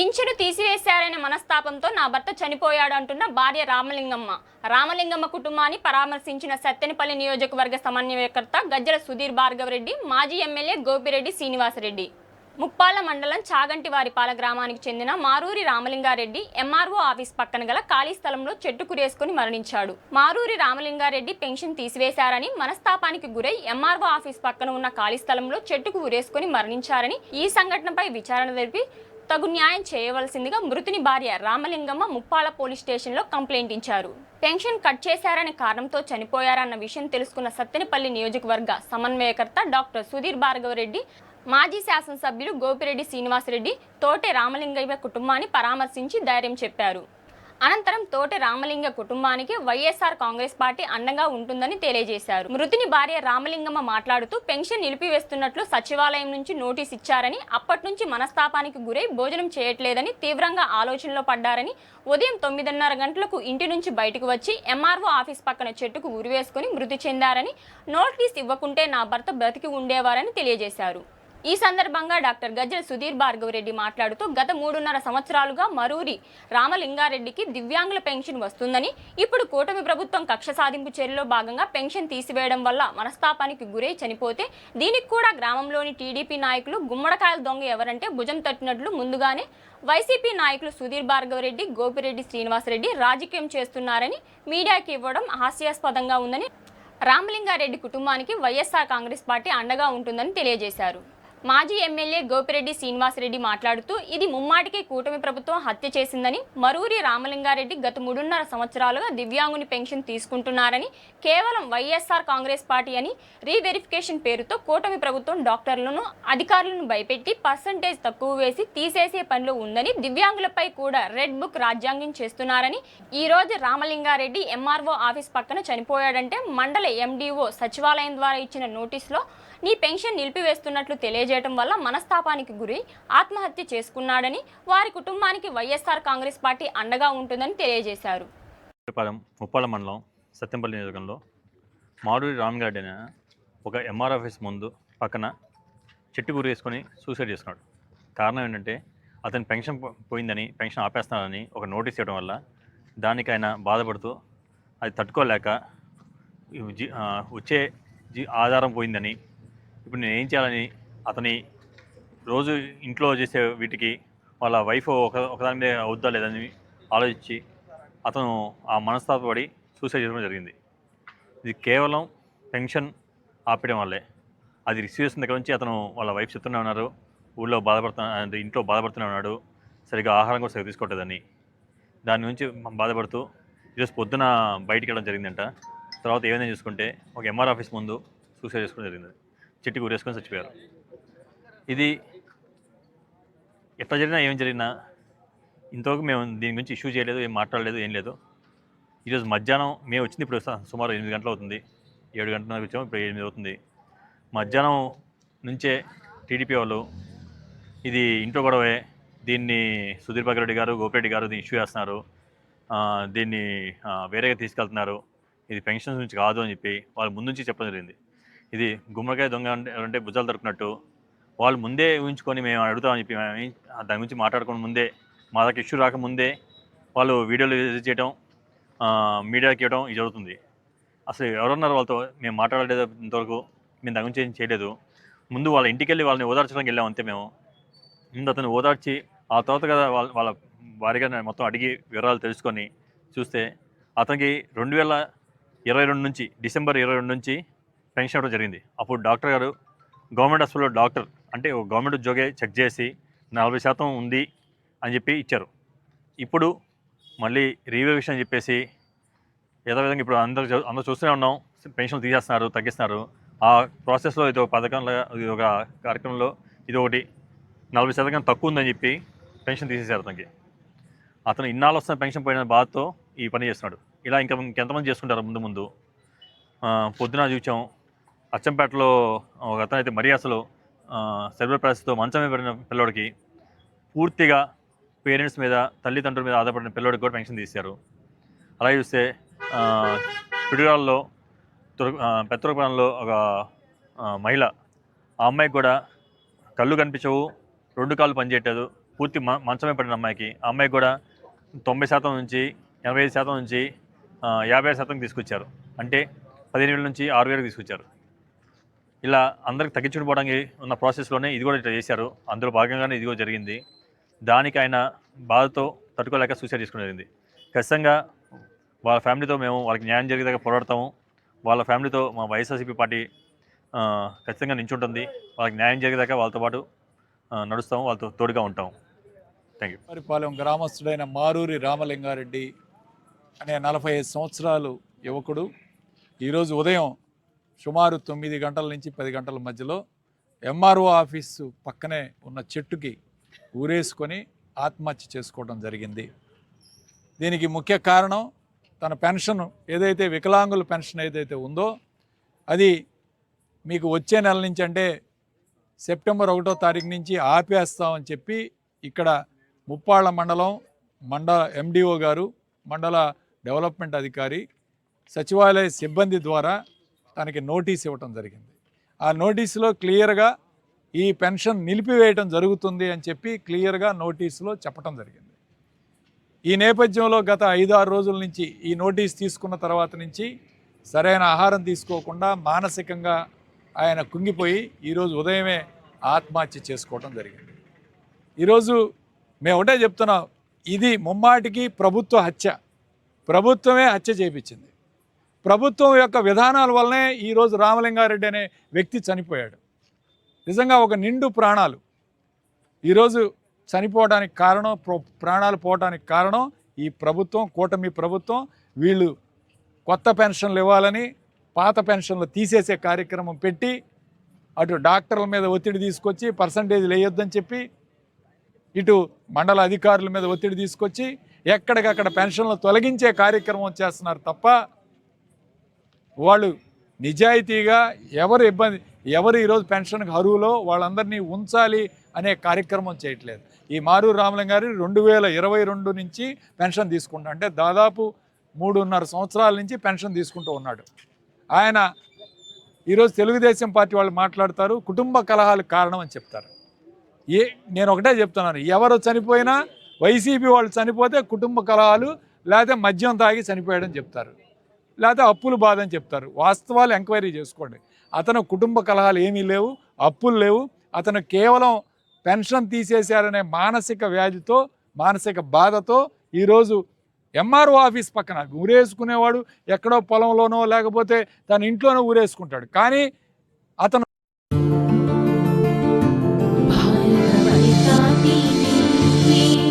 పింఛను తీసివేశారనే మనస్తాపంతో నా భర్త చనిపోయాడు అంటున్న భార్య రామలింగమ్మ. రామలింగమ్మ కుటుంబాన్ని పరామర్శించిన సత్తెనపల్లి నియోజకవర్గ సమన్వయకర్త గజ్జల సుధీర్ భార్గవరెడ్డి మాజీ ఎమ్మెల్యే గోపిరెడ్డి శ్రీనివాసరెడ్డి. ముప్పాల మండలం చాగంటివారిపాల గ్రామానికి చెందిన మారూరి రామలింగారెడ్డి ఎంఆర్ఓ ఆఫీస్ పక్కన గల ఖాళీ స్థలంలో చెట్టు కురేసుకుని మరణించాడు. మారూరి రామలింగారెడ్డి పెన్షన్ తీసివేశారని మనస్తాపానికి గురై ఎంఆర్ఓ ఆఫీస్ పక్కన ఉన్న ఖాళీ స్థలంలో చెట్టుకు ఉరేసుకుని మరణించారని ఈ సంఘటనపై విచారణ జరిపి తగు న్యాయం చేయవలసిందిగా మృతుని భార్య రామలింగమ్మ ముప్పాల పోలీస్ స్టేషన్లో కంప్లైంట్ ఇచ్చారు. పెన్షన్ కట్ చేశారనే కారణంతో చనిపోయారన్న విషయం తెలుసుకున్న సత్తెనపల్లి నియోజకవర్గ సమన్వయకర్త డాక్టర్ సుధీర్ భార్గవరెడ్డి మాజీ శాసనసభ్యులు గోపిరెడ్డి శ్రీనివాసరెడ్డి తోటే రామలింగయ్య కుటుంబాన్ని పరామర్శించి ధైర్యం చెప్పారు. అనంతరం తోట రామలింగ కుటుంబానికి వైఎస్ఆర్ కాంగ్రెస్ పార్టీ అండగా ఉంటుందని తెలియజేశారు. మృతిని భార్య రామలింగమ్మ మాట్లాడుతూ పెన్షన్ నిలిపివేస్తున్నట్లు సచివాలయం నుంచి నోటీస్ ఇచ్చారని అప్పటి నుంచి మనస్తాపానికి గురై భోజనం చేయట్లేదని తీవ్రంగా ఆలోచనలో పడ్డారని ఉదయం తొమ్మిదిన్నర గంటలకు ఇంటి నుంచి బయటకు వచ్చి ఎంఆర్ఓ ఆఫీస్ పక్కన చెట్టుకు ఉరివేసుకుని మృతి చెందారని నోటీస్ ఇవ్వకుంటే నా భర్త బ్రతికి ఉండేవారని తెలియజేశారు. ఈ సందర్భంగా డాక్టర్ గజ్జల సుధీర్ భార్గవరెడ్డి మాట్లాడుతూ గత మూడున్నర సంవత్సరాలుగా మరూరి రామలింగారెడ్డికి దివ్యాంగుల పెన్షన్ వస్తుందని ఇప్పుడు కూటమి ప్రభుత్వం కక్ష సాధింపు చర్యలో భాగంగా పెన్షన్ తీసివేయడం వల్ల మనస్తాపానికి గురై చనిపోతే దీనికి కూడా గ్రామంలోని టీడీపీ నాయకులు గుమ్మడికాయల దొంగ ఎవరంటే భుజం తట్టినట్లు ముందుగానే వైసీపీ నాయకులు సుధీర్ భార్గవరెడ్డి గోపిరెడ్డి శ్రీనివాసరెడ్డి రాజకీయం చేస్తున్నారని మీడియాకి ఇవ్వడం హాస్యాస్పదంగా ఉందని రామలింగారెడ్డి కుటుంబానికి వైఎస్ఆర్ కాంగ్రెస్ పార్టీ అండగా ఉంటుందని తెలియజేశారు. మాజీ ఎమ్మెల్యే గోపిరెడ్డి శ్రీనివాసరెడ్డి మాట్లాడుతూ ఇది ముమ్మాటికి కూటమి ప్రభుత్వం హత్య చేసిందని మరూరి రామలింగారెడ్డి గత మూడున్నర సంవత్సరాలుగా దివ్యాంగుని పెన్షన్ తీసుకుంటున్నారని కేవలం వైఎస్ఆర్ కాంగ్రెస్ పార్టీ అని రీవెరిఫికేషన్ పేరుతో కూటమి ప్రభుత్వం డాక్టర్లను అధికారులను భయపెట్టి పర్సంటేజ్ తక్కువ వేసి తీసేసే పనిలో ఉందని దివ్యాంగులపై కూడా రెడ్ బుక్ రాజ్యాంగం చేస్తున్నారని ఈ రోజు రామలింగారెడ్డి ఎంఆర్ఓ ఆఫీస్ పక్కన చనిపోయాడంటే మండల ఎండీఓ సచివాలయం ద్వారా ఇచ్చిన నోటీసులో నీ పెన్షన్ నిలిపివేస్తున్నట్లు తెలియజేయడం వల్ల మనస్తాపానికి గురి ఆత్మహత్య చేసుకున్నాడని వారి కుటుంబానికి వైఎస్ఆర్ కాంగ్రెస్ పార్టీ అండగా ఉంటుందని తెలియజేశారు. ముప్పాల మండలం సత్యంపల్లి నియోజకంలో మాడూరి రామగార్డి ఒక ఎంఆర్ ఆఫీస్ ముందు పక్కన చెట్టు గురి వేసుకొని సూసైడ్ చేసుకున్నాడు కారణం ఏంటంటే అతని పెన్షన్ పోయిందని పెన్షన్ ఆపేస్తున్నాడని ఒక నోటీస్ ఇవ్వడం వల్ల దానికి ఆయన బాధపడుతూ అది తట్టుకోలేక జీ- వచ్చే జీ ఆధారం పోయిందని ఇప్పుడు నేను ఏం చేయాలని అతని రోజు ఇంట్లో చేసే వీటికి వాళ్ళ వైఫ్ ఒక ఒకదాని మీద అవుద్దా లేదని ఆలోచించి అతను ఆ మనస్తాపడి సూసైడ్ చేయడం జరిగింది. ఇది కేవలం పెన్షన్ ఆపేయడం వల్లే. అది రిసీవ్ చేసిన దగ్గర నుంచి అతను వాళ్ళ వైఫ్ చెప్తూనే ఉన్నారు. ఊళ్ళో బాధపడుతున్నా అంటే ఇంట్లో బాధపడుతూనే ఉన్నాడు. సరిగ్గా ఆహారం కూడా సరిగ్గా తీసుకోవట్లేదని. దాని నుంచి బాధపడుతూ ఈరోజు పొద్దున బయటికి వెళ్ళడం జరిగిందంట. తర్వాత ఏమైనా చూసుకుంటే ఒక ఎంఆర్ ఆఫీస్ ముందు సూసైడ్ చేసుకోవడం జరిగింది. చెట్టు ఊరేసుకొని చచ్చిపోయారు. ఇది ఎట్లా జరిగినా ఏం జరిగినా ఇంతవరకు మేము దీని గురించి ఇష్యూ చేయలేదు ఏం మాట్లాడలేదు ఏం లేదు. ఈరోజు మధ్యాహ్నం మేము వచ్చింది ఇప్పుడు సుమారు ఎనిమిది గంటలు అవుతుంది. ఏడు గంటలకు వచ్చాము ఇప్పుడు ఎనిమిది అవుతుంది. మధ్యాహ్నం నుంచే టీడీపీ వాళ్ళు ఇది ఇంట్లో గొడవే దీన్ని సుధీర్ రెడ్డి గారు గోపిరెడ్డి గారు దీన్ని ఇష్యూ చేస్తున్నారు. దీన్ని వేరేగా తీసుకెళ్తున్నారు. ఇది పెన్షన్స్ నుంచి కాదు అని చెప్పి వాళ్ళు ముందు నుంచి చెప్పడం జరిగింది. ఇది గుమ్మడికాయ దొంగ అంటే భుజాలు తరుపునట్టు వాళ్ళు ముందే ఊహించుకొని మేము అడుగుతామని చెప్పి దాని గురించి మాట్లాడుకుని ముందే మా దగ్గర ఇష్యూ రాకముందే వాళ్ళు వీడియోలు రిలీజ్ చేయడం మీడియాకి ఇవ్వడం ఇది జరుగుతుంది. అసలు ఎవరున్నారు వాళ్ళతో? మేము మాట్లాడలేదు ఇంతవరకు. మేము దాని గురించి ఏం చేయలేదు. ముందు వాళ్ళ ఇంటికి వెళ్ళి వాళ్ళని ఓదార్చడానికి వెళ్ళాం అంతే మేము. ముందు అతను ఓదార్చి ఆ తర్వాత కదా వాళ్ళ వాళ్ళ వారిగా మొత్తం అడిగి వివరాలు తెలుసుకొని చూస్తే అతనికి రెండు వేల ఇరవై రెండు నుంచి డిసెంబర్ ఇరవై రెండు నుంచి పెన్షన్ ఇవ్వడం జరిగింది. అప్పుడు డాక్టర్ గారు గవర్నమెంట్ హాస్పిటల్లో డాక్టర్ అంటే ఒక గవర్నమెంట్ ఉద్యోగే చెక్ చేసి నలభై శాతం ఉంది అని చెప్పి ఇచ్చారు. ఇప్పుడు మళ్ళీ రీవెరిఫికేషన్ అని చెప్పేసి యథావిధంగా ఇప్పుడు అందరూ అందరూ చూస్తూనే ఉన్నాం. పెన్షన్లు తీసేస్తున్నారు తగ్గిస్తున్నారు. ఆ ప్రాసెస్లో ఇది ఒక పథకంలో ఇది ఒక కార్యక్రమంలో ఇది ఒకటి నలభై శాతం తక్కువ ఉందని చెప్పి పెన్షన్ తీసేశారు అతనికి. అతను ఇన్నాళ్ళు వస్తున్న పెన్షన్ పోయిన బాధతో ఈ పని చేస్తున్నాడు. ఇలా ఇంకా ఇంకెంతమంది చేసుకుంటారు ముందు ముందు? పొద్దున చూసాం అచ్చంపేటలో ఒక అతను అయితే మరీ అసలు సెర్వర్ పరిస్థితితో మంచం మీద పడిన పిల్లోడికి పూర్తిగా పేరెంట్స్ మీద తల్లిదండ్రుల మీద ఆధారపడిన పిల్లోడికి కూడా పెన్షన్ తీశారు. అలా చూస్తే ఆ, పిడుగాల్లో ఒక మహిళ ఆ అమ్మాయికి కూడా కళ్ళు కనిపించవు రెండు కాళ్ళు పనిచేయట్లేదు పూర్తి మంచమే పడిన అమ్మాయికి. ఆ అమ్మాయికి కూడా తొంభై శాతం నుంచి ఎనభై ఐదు శాతం నుంచి యాభై ఐదు శాతం తీసుకొచ్చారు. అంటే పదిహేను వేల నుంచి ఆరు వేలకు తీసుకొచ్చారు. ఇలా అందరికి తగ్గించుకుపోవడానికి ఉన్న ప్రాసెస్లోనే ఇది కూడా ఇట్లా చేశారు. అందులో భాగంగానే ఇది కూడా జరిగింది. దానికి ఆయన బాధతో తట్టుకోలేక సూసైడ్ చేసుకుని జరిగింది. ఖచ్చితంగా వాళ్ళ ఫ్యామిలీతో మేము వాళ్ళకి న్యాయం జరిగేదాకా పోరాడతాము. వాళ్ళ ఫ్యామిలీతో మా వైఎస్ఆర్సీపీ పార్టీ ఖచ్చితంగా నించుంటుంది. వాళ్ళకి న్యాయం జరిగేదాకా వాళ్ళతో పాటు నడుస్తాము. వాళ్ళతో తోడుగా ఉంటాము థ్యాంక్ యూ పరిపాలెం గ్రామస్తుడైన మారూరి రామలింగారెడ్డి అనే నలభై ఐదు సంవత్సరాలు యువకుడు. ఈరోజు ఉదయం సుమారు తొమ్మిది గంటల నుంచి పది గంటల మధ్యలో ఎంఆర్ఓ ఆఫీసు పక్కనే ఉన్న చెట్టుకి ఊరేసుకొని ఆత్మహత్య చేసుకోవడం జరిగింది. దీనికి ముఖ్య కారణం తన పెన్షన్ ఏదైతే వికలాంగుల పెన్షన్ ఏదైతే ఉందో అది మీకు వచ్చే నెల నుంచి అంటే సెప్టెంబర్ ఒకటో తారీఖు నుంచి ఆపేస్తామని చెప్పి ఇక్కడ ముప్పాళ్ళ మండలం మండల ఎండిఓ గారు మండల డెవలప్మెంట్ అధికారి సచివాలయ సిబ్బంది ద్వారా తనకి నోటీస్ ఇవ్వటం జరిగింది. ఆ నోటీసులో క్లియర్గా ఈ పెన్షన్ నిలిపివేయటం జరుగుతుంది అని చెప్పి క్లియర్గా నోటీసులో చెప్పటం జరిగింది. ఈ నేపథ్యంలో గత ఐదు ఆరు రోజుల నుంచి ఈ నోటీస్ తీసుకున్న తర్వాత నుంచి సరైన ఆహారం తీసుకోకుండా మానసికంగా ఆయన కుంగిపోయి ఈరోజు ఉదయమే ఆత్మహత్య చేసుకోవడం జరిగింది. ఈరోజు మేము ఒకటే చెప్తున్నాం ఇది ముమ్మాటికి ప్రభుత్వ హత్య. ప్రభుత్వమే హత్య చేయించింది ప్రభుత్వం యొక్క విధానాల వల్లనే ఈరోజు రామలింగారెడ్డి అనే వ్యక్తి చనిపోయాడు. నిజంగా ఒక నిండు ప్రాణాలు. ఈరోజు చనిపోవడానికి కారణం ప్రాణాలు పోవడానికి కారణం ఈ ప్రభుత్వం కూటమి ప్రభుత్వం. వీళ్ళు కొత్త పెన్షన్లు ఇవ్వాలని పాత పెన్షన్లు తీసేసే కార్యక్రమం పెట్టి అటు డాక్టర్ల మీద ఒత్తిడి తీసుకొచ్చి పర్సంటేజీలు వేయొద్దని చెప్పి ఇటు మండల అధికారుల మీద ఒత్తిడి తీసుకొచ్చి ఎక్కడికక్కడ పెన్షన్లు తొలగించే కార్యక్రమం చేస్తున్నారు తప్ప వాళ్ళు నిజాయితీగా ఎవరు ఇబ్బంది ఎవరు ఈరోజు పెన్షన్కి అరువులో వాళ్ళందరినీ ఉంచాలి అనే కార్యక్రమం చేయట్లేదు. ఈ మారూరు రామలింగ గారు రెండు వేల ఇరవై రెండు నుంచి పెన్షన్ తీసుకుంటా అంటే దాదాపు మూడున్నర సంవత్సరాల నుంచి పెన్షన్ తీసుకుంటూ ఉన్నాడు. ఆయన ఈరోజు తెలుగుదేశం పార్టీ వాళ్ళు మాట్లాడతారు కుటుంబ కలహాలు కారణం అని చెప్తారు. ఏ నేను ఒకటే చెప్తున్నాను ఎవరు చనిపోయినా వైసీపీ వాళ్ళు చనిపోతే కుటుంబ కలహాలు లేకపోతే మద్యం తాగి చనిపోయాడని చెప్తారు. లేకపోతే అప్పులు బాధ అని చెప్తారు. వాస్తవాలు ఎంక్వైరీ చేసుకోండి. అతను కుటుంబ కలహాలు ఏమీ లేవు అప్పులు లేవు. అతను కేవలం పెన్షన్ తీసేశారనే మానసిక వ్యాధితో మానసిక బాధతో ఈరోజు ఎంఆర్ఓ ఆఫీస్ పక్కన ఊరేసుకునేవాడు ఎక్కడో పొలంలోనో లేకపోతే తన ఇంట్లోనో ఊరేసుకుంటాడు. కానీ అతను